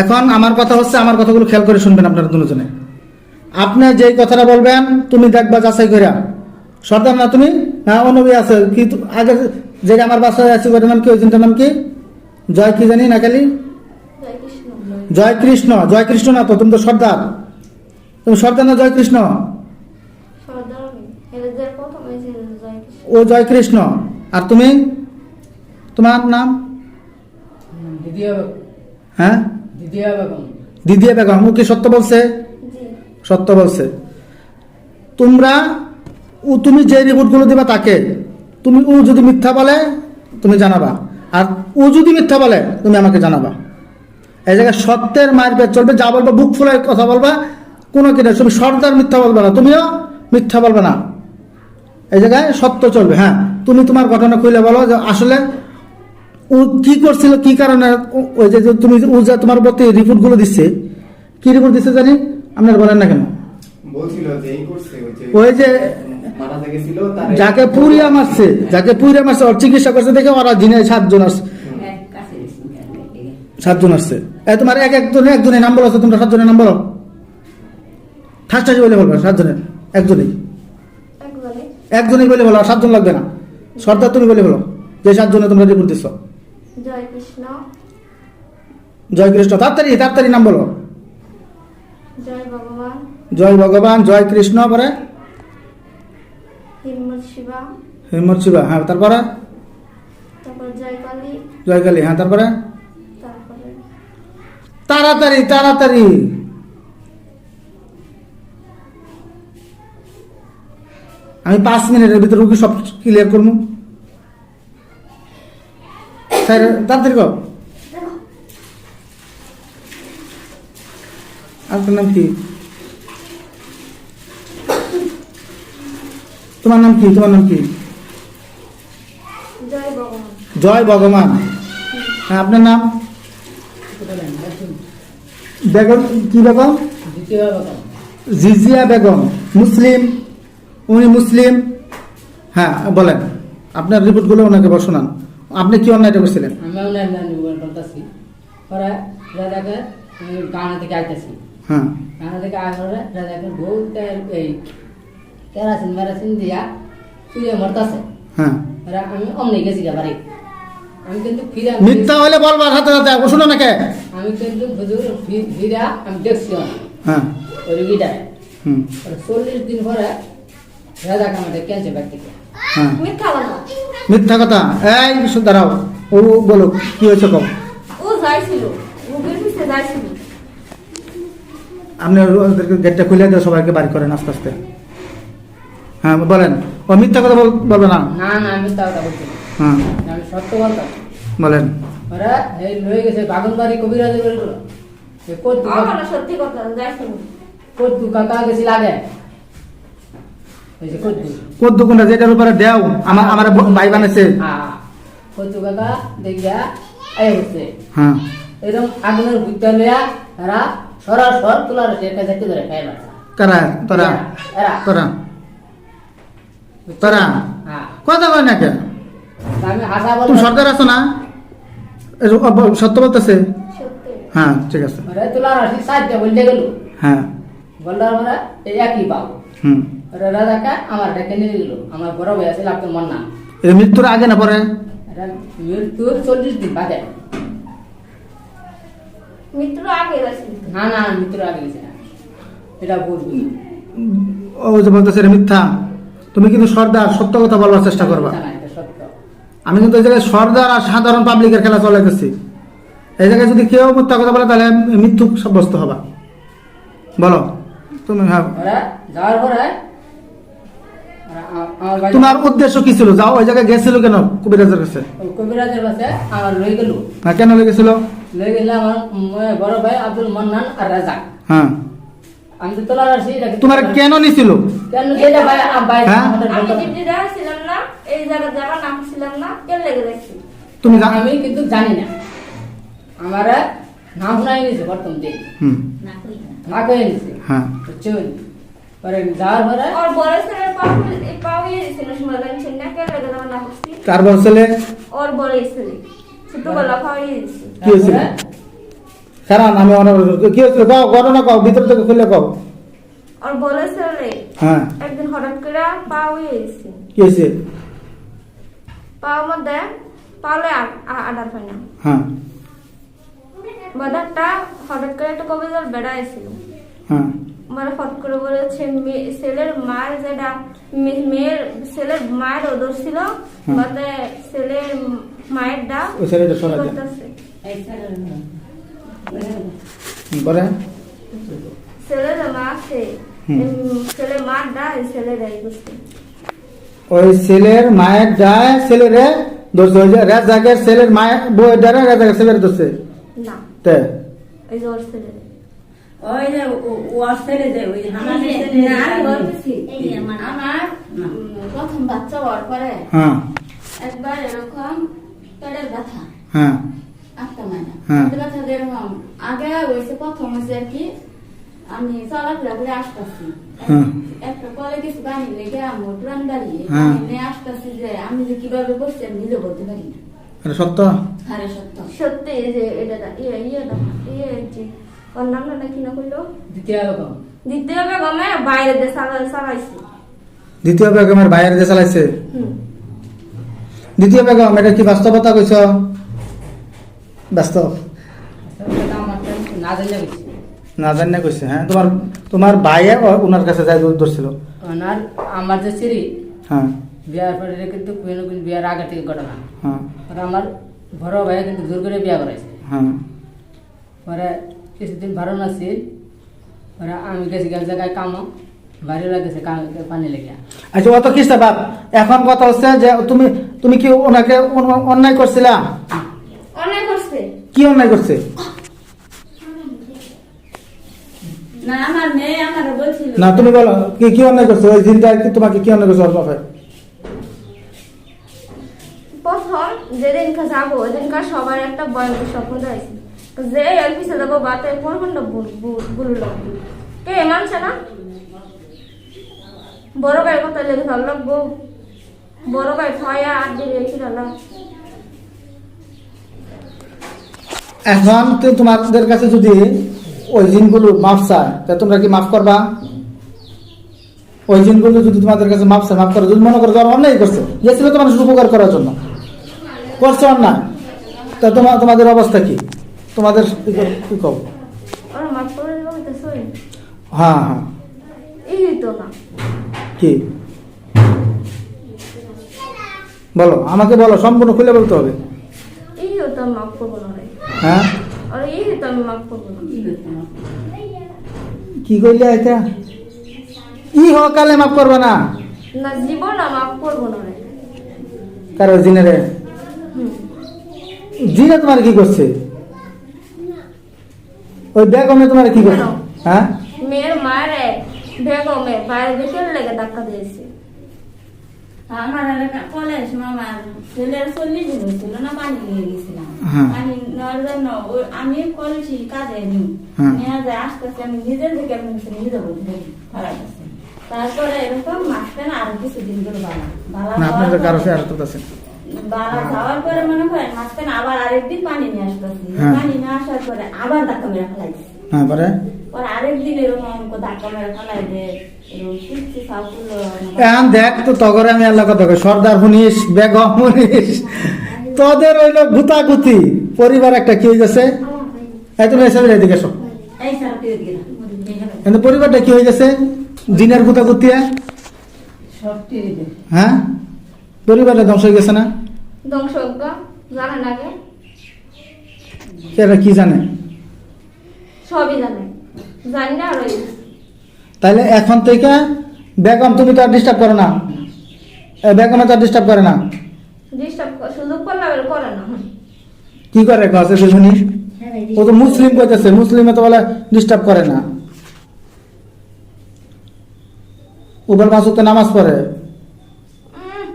এখন আমার কথা হচ্ছে আমার কথাগুলো খেয়াল করে শুনবেন আপনারা দুজনে। আপনি যেই কথাটা বলবেন তুমি দেখবা যাচাই করে সর্দার না তুমি? না অনবী আছে। কি আগে যে আমার বাসায় আছে ওটার নাম কি ওই নাম কি? জয় কি জানি না খালি? জয় কৃষ্ণ। জয় কৃষ্ণ না তো তুমি তো সর্দার। তুমি সর্দার না জয় কৃষ্ণ? ও জয় কৃষ্ণ। আর তুমি? তোমার নাম? হ্যাঁ? দিদিয়া বেগম। ও কি সত্য বলছে? জি। সত্য বলছে। তোমরা ও তুমি যে রিপোর্টগুলো দিবা তাকে তুমি ও যদি মিথ্যা বলে তুমি জানাবা। আর ও যদি মিথ্যা বলে তুমি আমাকে জানাবা। এই জায়গায় সত্যের মায়ের পেট চলবে যা বলবা বুক ফুলে কথা বলবা কোনো কিনা তুমি সর্দার মিথ্যা বলবে না তুমিও মিথ্যা বলবে না। এই জায়গায় সত্য চলবে হ্যাঁ। তুমি তোমার ঘটনা খুলে বলো যে আসলে ও কি করছিল কি কারণে? ওই যে যে তুমি ও যে তোমার প্রতি রিপোর্টগুলো দিচ্ছে কি রিপোর্ট দিচ্ছে জানি? আপনার বলেন না কেন? বলছিল যে এই করছে ওই যে ওই যে মারাতে গেছিল তার যাকে পুরিয়া মারছে যাকে পুরিয়া মারছে ওর চিকিৎসা করছে দেখে ওরা দিনে সাতজন আসছে। সাতজন আসছে। এ তোমার এক একজনে একজনের নাম বলো তোমরা সাতজনের নাম বলো ঠাস ঠাস বলে বলবে সাতজনের একজনেই। একজনই বলে বলো সাতজন লাগবে না। সর্দার তুমি বলে বলো যে সাতজনে তোমরা রিপোর্ট দিচ্ছ জয় কৃষ্ণ। জয় কৃষ্ণ। তাড়াতাড়ি তাড়াতাড়ি নাম বলো। জয় ভগবান। জয় ভগবান জয় কৃষ্ণ পরে? হিম্মত শিবা। হ্যাঁ তারপরে? তারপর জয় কালী। জয় কালী হ্যাঁ তারপরে? তাড়াতাড়ি তাড়াতাড়ি। আমি পাঁচ মিনিটের ভিতরে রুগী সব ক্লিয়ার করব। স্যার তাড়াতাড়ি কর আপনার নাম কি? তোমার নাম কি? তোমার নাম কি? জয় ভগবান। হ্যাঁ আপনার নাম? বেগম কি বেগম? জিজিয়া বেগম। মুসলিম? উনি মুসলিম? হ্যাঁ বলেন। আপনার রিপোর্টগুলো ওনাকে শোনান আপনি কি অন্যায়টা করছিলেন? আমি রাজাকে গানা থেকে আইতেছি। হ্যাঁ। গানা থেকে আসার রাজাকে বলতে এই কেরাসিন মেরাসিন দিয়া শুয়ে মরতাছে। হ্যাঁ। এরা আমি অমনি গেছি বাড়ি। আমি কিন্তু ফিরে মিথ্যা হলে বলবার হাতে হাতে ও শোনো নাকি? আমি কিন্তু হুজুর ফি- ফিরা আমি দেখছি হ্যাঁ। ওই রুগীটারে। হুম। চল্লিশ দিন পরে রাজাকে আমাদের ক্যান্সার হ্যাঁ। মিথ্যা মিথ্যা কথা। এই শুধু দাঁড়াও। ও বলো কি হয়েছে কম ও যাইছিল। রুগীর পিছিয়ে যাইছিল। আপনি ওদেরকে গেটটা খুলে দিয়ে সবাইকে বাড়ি করেন আস্তে আস্তে। হ্যাঁ বলেন। ও মিথ্যা কথা বল- বলবে না? না না আমি কথা বলছি হ্যাঁ। আমি সত্য বলতাম বলেন। ওরা এই লয়ে গেছে বাগানবাড়ি কবিরাজের বাড়ি সত্যি কথা যাইছিল। কাকা গেছিল আগে। কদ্দু। কোন দোকানটা যেটার উপরে দেও আমার আমার ভাই বানাইছে। হ্যাঁ কদ্দু কাকা দেখিয়া এই হচ্ছে। হ্যাঁ। এরকম আগুনের বুদ্ধা লইয়া এরা সরাসর তোলার একটা দেখতে ধরে খাই তোরা? এরা তোরা? তোরা? হ্যাঁ। কথা কয় না হাসা তুমি সরকার আছো না? সত্য বলতেছে? হ্যাঁ ঠিক আছে। তোলার আসি সাহায্য বলতে গেল। হ্যাঁ। বললার আমরা এই একই পাবো হুম। ওরা আমার ডেকে নিয়ে গেল আমার বড় ভাই আছে আপনার মন না। এটা মৃত্যুর আগে না পরে? এটা মৃত্যুর চল্লিশ দিন বাদে। মৃত্যুর আগে না না মৃত্যুর আগে গেছে না। এটা ভুল ও যে বলতেছে এটা মিথ্যা। তুমি কিন্তু সর্দার সত্য কথা বলবার চেষ্টা করবা। সত্য। আমি কিন্তু এই জায়গায় সর্দার আর সাধারণ পাবলিকের খেলা চলাইতেছি। এই জায়গায় যদি কেউ মিথ্যা কথা বলে তাহলে মৃত্যু সাব্যস্ত হবা। বলো। তুমি হ্যাঁ যাওয়ার পরে তোমার উদ্দেশ্য কি ছিল? যাও ওই জায়গায় গেছিল কেন? কবিরাজের কাছে। কবিরাজের কাছে আমার লই গেল। হ্যাঁ কেন লেগেছিল লই গেলে আমার বড় ভাই আব্দুল মান্নান আর রাজা। হ্যাঁ। আমি তো তোলার আসি তোমার কেন নিছিল? কেন যেটা ভাই ভাই হ্যাঁ? আমি ডিউটি দেখাছিলাম না এই জায়গা যারা নাম ছিলাম না কেন লেগে যাচ্ছি তুমি জানো? আমি কিন্তু জানি না। আমার নাম শুনাই নিছে প্রথম দিন। হুম। না কয়ে নিছে হ্যাঁ। বুঝছেন বড় কার বল ছেলে ওর বড় ছেলে ছোটবেলা কি হয়েছিল? কারণ আমি অনেক কি হচ্ছে কও ঘটনা কও ভিতর থেকে খুলে কও আর বলেছিলে হ্যাঁ একদিন হঠাৎ করে পা কি হয়েছে পা মধ্যে পালে আডার পাই না হ্যাঁ বাজারটা হঠাৎ করে একটা কবে বেড়া এসেছিল হ্যাঁ মানে ফট করে বলেছে মেয়ে- ছেলের মায়ের যেটা মেয়ের ছেলের মায়ের ওদর ছিল হুম। ছেলের মায়ের ডাক ওই ছেলেটা ছেলের পরে ছেলের মা আছে। উম, ছেলের মার ডাক ছেলের এই করছে ওই ছেলের মায়ের যায় ছেলেরে ধরছে ওই যে রাজাকের ছেলের মায়ের বউয়ের দ্বারা রাজাকের ছেলের ধরছে না। তে? এই যে ওর ছেলে ওই যে ও- ওর ছেলে যে ওই আমার প্রথম বাচ্চা হওয়ার পরে হ্যাঁ। একবার এরকম পেটের ব্যথা। হ্যাঁ। আটটা হ্যাঁ। পেটের ব্যথা যেরকম আগে হয়েছে প্রথম হয়েছে আর কি আমি চলাফেরা করে আসতেছি। হ্যাঁ। একটা কলে কিছু বানিয়ে লেগে আমার পুরান বাড়ি হ্যাঁ। নিয়ে আসতেছি যে আমি যে কীভাবে করছি আমি নিজে বলতে পারি না। সত্য? হারে সত্য। সত্যি যে এটা ইয়ে ইয়ে ইয়ে ওর নামটা নাকি না কইলো? দ্বিতীয় রকম দ্বিতীয় বেগমে বাইরে চালাই চালাইছে। দ্বিতীয় বেগমের বাইরে যে চালাইছে? দ্বিতীয় বেগম এটা কি বাস্তবতা কইছ? বাস্তব। সেটা আমার তো না না জানি কইছে হ্যাঁ। তোমার তোমার ভাইয়ে ওনার কাছে যাই দূর ধরছিল। ওনার আমার যে সিঁড়ি হ্যাঁ। বিয়ার পরে কিন্তু কোনো কিন্তু বিয়ার আগে থেকে ঘটনা। হ্যাঁ। আর আমার বড় ভাই কিন্তু জোর করে বিয়া করাইছে। হ্যাঁ। পরে কিছুদিন ভালো নাছিল পরে আমি গেছি গেল জায়গায় কামো লাগেছে পানি লেগে। আচ্ছা অত বাপ? এখন কথা হচ্ছে যে তুমি তুমি কি ওনাকে অন্যায় করছিলা? অনেক করছে। কি অন্যায় করছে? না আমার মেয়ে আমার বলছিল। না তুমি বলো কি কি অন্যায় করছে? ওই দিনটা তোমাকে কি অন্যায় করছে বাপে? প্রথম যেদিনকে যাব ওইদিনকার সবার একটা ভয়ঙ্কর স্বপ্ন রয়েছে যে অফিসে যাব বাতে কোনটা ভুল লাগবে না? বড় ভাই কথা লেগে ভালো লাগবো বড় ভাই ছয় আট দিন রেখে তো তোমাদের কাছে যদি ওই জিনগুলো মাফ চায়, তা তোমরা কি মাফ করবা? ওই জিনগুলো যদি তোমাদের কাছে মাফ চায়, মাফ করো। যদি মনে করো তোমার অন্যায় করছে গেছিল তোমার উপকার করার জন্য। করছে অন্যায়। তা তোমার তোমাদের অবস্থা কি? তোমাদের কি কর- কি কব হ্যাঁ হ্যাঁ। কি? বলো আমাকে বলো সম্পূর্ণ খুলে বলতে হবে। হ্যাঁ? আর এই হইতো আমি করব কি কইলে এটা? ই হকালে মাফ করবে না? না জীবন না মাফ করব না কারও জিনেরে? জিনে তোমার কি করছে? ওই বেগমে তোমার কি করছে হ্যাঁ? মেয়ের বেগমে বাইরে লেগে ধাক্কা দিয়েছে। আমার এলাকা কলেজ মামার ছেলের চল্লিশ দিন হয়েছিল না পানি নিয়ে গেছিলাম। হ্যাঁ। পানি নেওয়ার জন্য আমি কলেজে কাজে নিই। হ্যাঁ। যায় আমি নিজের থেকে আমি নিজে বলতে খারাপ আছে তারপরে এরকম মাঝখানে আরও কিছুদিন করে বালা বালা আপনাদের কারও পরে- সে আর তো আছে বালা যাওয়ার পরে মনে করেন মাঝখানে আবার আরেকদিন পানি নিয়ে আসতেছি। হ্যাঁ। পানি নিয়ে আসার পরে আবার ধাক্কা মেরে ফেলাইছি। হ্যাঁ পরে? পরে আরেকদিন এরকম ধাক্কা মেরে ফেলাই যে এরকম শিখছি সাউকুলো এখন দেখ তো তগরে আমি আল্লাহ কথা সর্দার শুনিস বেগম তোদের হইল গুতাগুতি। পরিবার একটা কি হয়ে গেছে এই তুমি এসে এদিকে এসো কিন্তু পরিবারটা কি হয়ে গেছে সবটি দিতে হ্যাঁ? পরিবারটা ধ্বংস হয়ে গেছে না? ধ্বংসজ্ঞ জানেন আগে? এরা কি জানে? সবই জানে। জানি না আর ওই তাহলে এখন থেকে বেগম তুমি তো আর ডিস্টার্ব করো না। এ, বেগমে তো আর ডিস্টার্ব করে না। ডিস্টার্ব সুযোগ করলে আবার করে না। কি করে গাছে শুনি? ও তো মুসলিম কইতেছে মুসলিমে তো বলে ডিস্টার্ব করে না। উবার মাসুক নামাজ পড়ে। উম,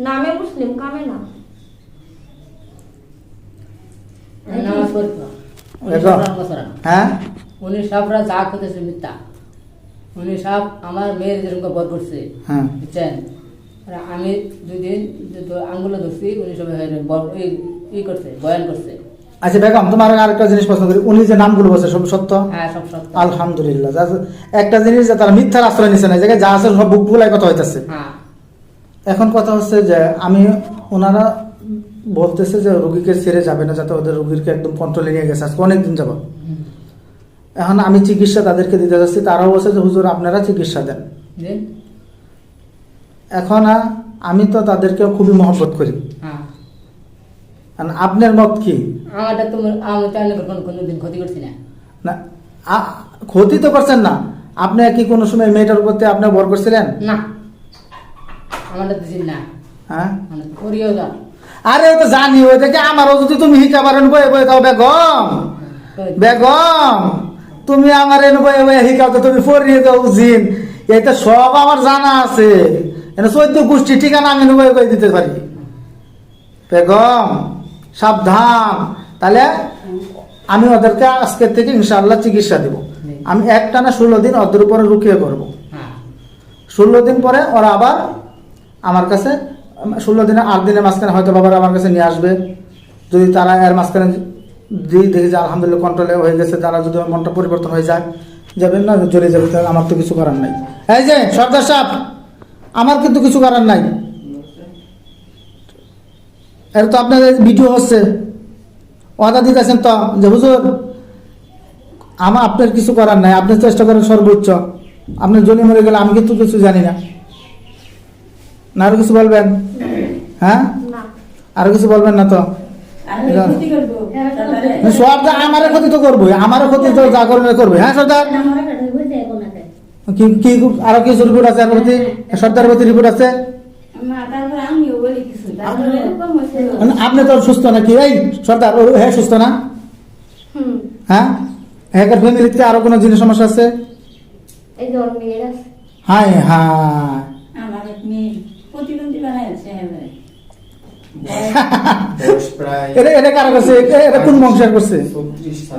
নামে মুসলিম কামে না নামাজ পড়তো উনি দেখো। সাপরা বছর হ্যাঁ? উনি সাপরা যা করতেছে মিথ্যা। উনি সাপ আমার মেয়ের যেরকম বর করছে হ্যাঁ। বুঝছেন? আমি দুই দিন আঙ্গুলে ধরছি উনি সবাই ই- করছে বয়ান করছে। আচ্ছা বেগম তোমার আরেকটা জিনিস পছন্দ করি। উনি যে নামগুলো বলছে সব সত্য? হ্যাঁ সব সত্য। আলহামদুলিল্লাহ। একটা জিনিস যে তারা মিথ্যার আশ্রয় নিচ্ছে না জায়গায় যা আছে সব বুক বুলাই কথা হইতেছে। হ্যাঁ। এখন কথা হচ্ছে যে আমি ওনারা বলতেছে যে রুগীকে ছেড়ে যাবে না যাতে ওদের রুগীকে একদম কন্ট্রোলে নিয়ে গেছে। আজকে অনেকদিন যাব এখন আমি চিকিৎসা তাদেরকে দিতে যাচ্ছি তারাও বলছে যে হুজুর আপনারা চিকিৎসা দেন। এখন আমি তো তাদেরকে খুবই মহব্বত করি। হ্যাঁ। আপনার মত কি? আমারটা তো কোনোদিন ক্ষতি করছি না। না ক্ষতি তো করছেন না। আপনি কি কোনো সময় মেয়েটার প্রতি আপনি ভর করছিলেন? না। আমারটা না। হ্যাঁ? করিও যা আরে তো জানি ওই ওইটাকে আমারও যদি তুমি শিকাবার বয়ে বয়ে দাও বেগম? বেগম তুমি আমার এনে বয়ে বয়ে হিকাও তো তুমি পড়িয়ে দাও জিন। এটা সব আমার জানা আছে। এনে চোদ্দ গোষ্ঠী ঠিকানা আমি বয়ে বয়ে দিতে পারি। বেগম সাবধান। তাহলে আমি ওদেরকে আজকের থেকে ইনশাআল্লাহ চিকিৎসা দেব। আমি একটা না ষোলো দিন ওদের উপরে রুকিয়ে করব। হ্যাঁ। ষোলো দিন পরে ওরা আবার আমার কাছে ষোলো দিনে, আট দিনের মাঝখানে হয়তো বাবার আমার কাছে নিয়ে আসবে। যদি তারা এর মাঝখানে দিই, দেখি যে আলহামদুলিল্লাহ কন্ট্রোলে হয়ে গেছে, তারা যদি মনটা পরিবর্তন হয়ে যায় যাবেন না, চলে যাবে, তাহলে আমার তো কিছু করার নাই। এই যে, সর্দার সাহ আমার কিন্তু কিছু করার নাই। এর তো আপনাদের ভিডিও হচ্ছে। অর্ডার দিতেছেন তো, যে হুজুর, আমার আপনার কিছু করার নাই, আপনি চেষ্টা করেন সর্বোচ্চ। আপনি জনি মরে গেলে আমি কিন্তু কিছু জানি না। না আরও কিছু বলবেন? হ্যাঁ? না আরও কিছু বলবেন না তো? সর্দার আমারও ক্ষতি তো করবোই। আমারও ক্ষতি তো যা করবে করবে। হ্যাঁ সর্দার? কি কি আরও কিছু রিপোর্ট আছে? প্রতি সর্দার প্রতি রিপোর্ট আছে? মানে আপনি তো সুস্থ নাকি? এই সর্দার হ্যাঁ সুস্থ না? হ্যাঁ? হ্যাকার ফ্যামিলিতে আরও কোনো জিনিস সমস্যা আছে? এই যে ওর মেয়ের আছে হাই হাই আমার এক প্রতিবন্ধী বানাইছে এবারে এটা এটা কারা করছে? এটা কোন বংশের করছে?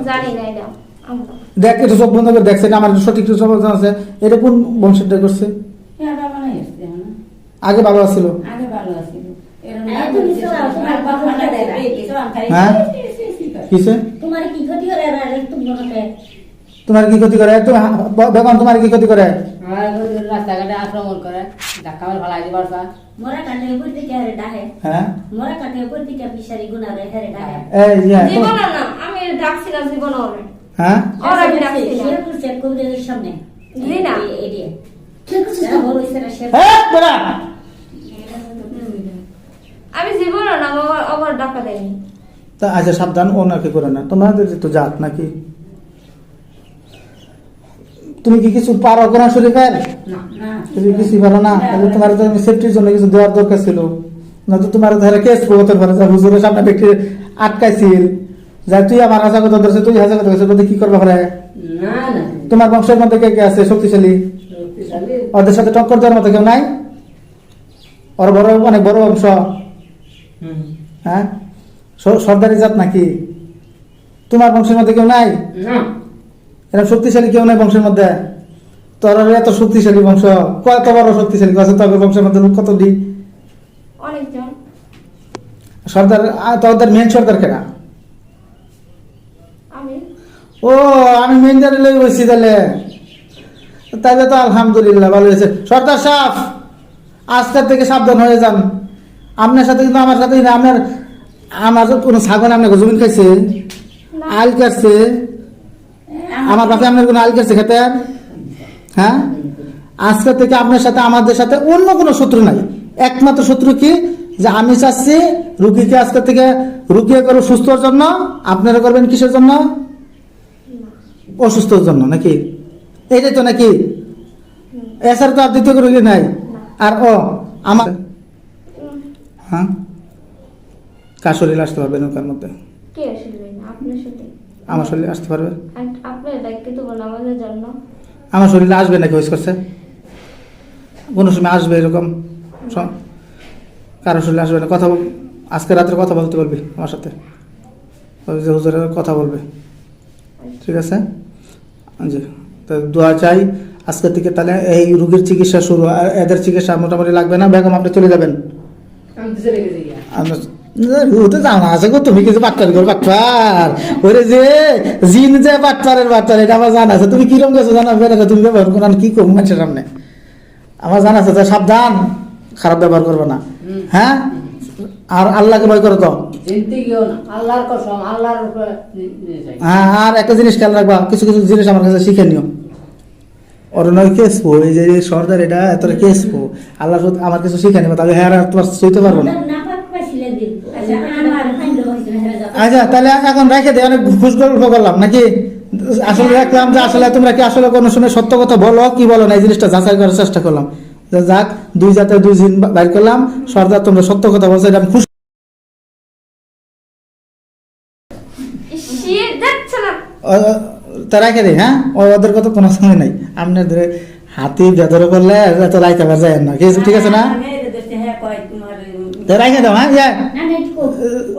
জানি না এটা আমরা দেখ এটা চোখ বন্ধ করে দেখছে আমার সঠিক সমাধান আছে। এটা কোন করছে? আগে ভালো ভালো আছিল তোমার আনখাই, হ্যাঁ? কি ক্ষতি করে তোমার কি ক্ষতি করে? তোমার কি ক্ষতি করে? আমার রাস্তাঘাটে আক্রমণ করে। ধাক্কা মার ভালো দিবার স্যার মরা কাটে উপর থেকে হারে ডাহে। হ্যাঁ? মরা কাটে উপর থেকে পিসারি গুনা রে হারে ডাহে। এই যে জীবন না আমি ডাকছি না জীবন ওরে হ্যাঁ? ওর আমি করছে কবিরের সামনে। জি না। আছে জীবন না আমার আমার ডাকা দেয়নি। তা আচ্ছা সাবধান ও নাকি করে না। তোমাদের তো জাত নাকি? তুমি কি কিছু পারো কোরআন শরীফের? তুমি কিছু পারো না? তাহলে তোমার তো সেফটির জন্য কিছু দেওয়ার দরকার ছিল। না তো তোমার ধরে কেস হতে পারে হুজুরের সামনে ব্যক্তি আটকাইছিল। যা তুই আমার হাসা কথা ধরছে তুই হাসা কথা ধরছে কি করবে পারে না তোমার বংশের মধ্যে কে কে আছে? শক্তিশালী? ওদের সাথে টক্কর দেওয়ার মতো কেউ নাই? ওর বড় অনেক বড় বংশ হুম। হ্যাঁ? সর্দারি জাত নাকি? তোমার বংশের মধ্যে কেউ নাই? এরকম শক্তিশালী কেউ নাই বংশের মধ্যে। তোর এত শক্তিশালী বংশ। কত বড় শক্তিশালী? আছে তোর বংশের মধ্যে লোক কত দি সর্দার তোদের মেন সর্দার কেনা ও আমি মেন জানি লই বসছি তাহলে। তাহলে তো আলহামদুলিল্লাহ ভালো হয়েছে। সর্দার সাহ আজকের থেকে সাবধান হয়ে যান। আপনার সাথে কিন্তু আমার সাথে না আপনার আমার কোনো ছাগল আপনাকে জমিন খাইছে আল কাটছে। আমার বাপে আপনার কোনো আল কাটছে খেতেন হ্যাঁ? আজকে থেকে আপনার সাথে আমাদের সাথে অন্য কোনো শত্রু নাই। একমাত্র শত্রু কি? যে আমি চাচ্ছি রুগীকে আজকে থেকে রুগিয়ে করব সুস্থর জন্য, আপনারা করবেন কিসের জন্য? অসুস্থর জন্য নাকি? এইটাই তো নাকি? এছাড়া তো আর দ্বিতীয় রুগী নাই। আর ও, আমার হ্যাঁ? কার শরীর আসতে পারবে নৌকার মধ্যে। আমার শরীরে আসতে পারবে। আমার শরীরে আসবে নাকি হইস করছে? কোনো সময় আসবে এরকম? সব কারও শরীরে আসবে না। কথা আজকে রাত্রে কথা বলতে বলবি আমার সাথে। ওই যে হুজুরের কথা বলবে। ঠিক আছে? জি। তো দোয়া চাই আজকে থেকে তাহলে এই রুগীর চিকিৎসা শুরু। আর এদের চিকিৎসা মোটামুটি লাগবে না? বেগম আপনি চলে যাবেন। আমি তো জানা আছে গো তুমি কিছু বাটপার করো বাটপার। ওরে যে জিন যে বাটপারের বাটপার এটা আমার জানা আছে। তুমি কিরম গেছো জানা? বেড়ে তুমি ব্যবহার করো না কি করব মানুষের সামনে? আমার জানা আছে তো সাবধান। খারাপ ব্যবহার করবে না। হ্যাঁ? আর আল্লাহকে ভয় করো তো। চিনতে গিয়েও না। আল্লাহর কসম আল্লাহর উপরে নি- নিয়ে যাই। হ্যাঁ আর একটা জিনিস খেয়াল রাখবা কিছু কিছু জিনিস আমার কাছে শিখে নিও। নয় কেসবো এই যে সর্দার এটা এতটা কেসবো আল্লাহ আমার কিছু শিখে নিবা তাহলে হ্যাঁ আর তোমার সইতে পারব না না পাক পাইছিলে দিন আচ্ছা তাহলে এখন রেখে দে অনেক ঘুষ গল্প করলাম নাকি? আসলে দেখলাম যে আসলে তোমরা কি আসলে কোনো সময় সত্য কথা বলো কি বলো না এই জিনিসটা যাচাই করার চেষ্টা করলাম। যাক দুই জাতে দুই দিন বাইর করলাম সর্দার তোমরা সত্য কথা বলছো এটা খুশি তা রেখে দিই হ্যাঁ? ও- ওদের কথা কোনো সময় নাই। আপনাদের হাতি ভেতরে করলে এত রাইতে পারা যায় না ঠিক আছে- ঠিক আছে না মেয়েদের দেশে হ্যাঁ কয় তোমার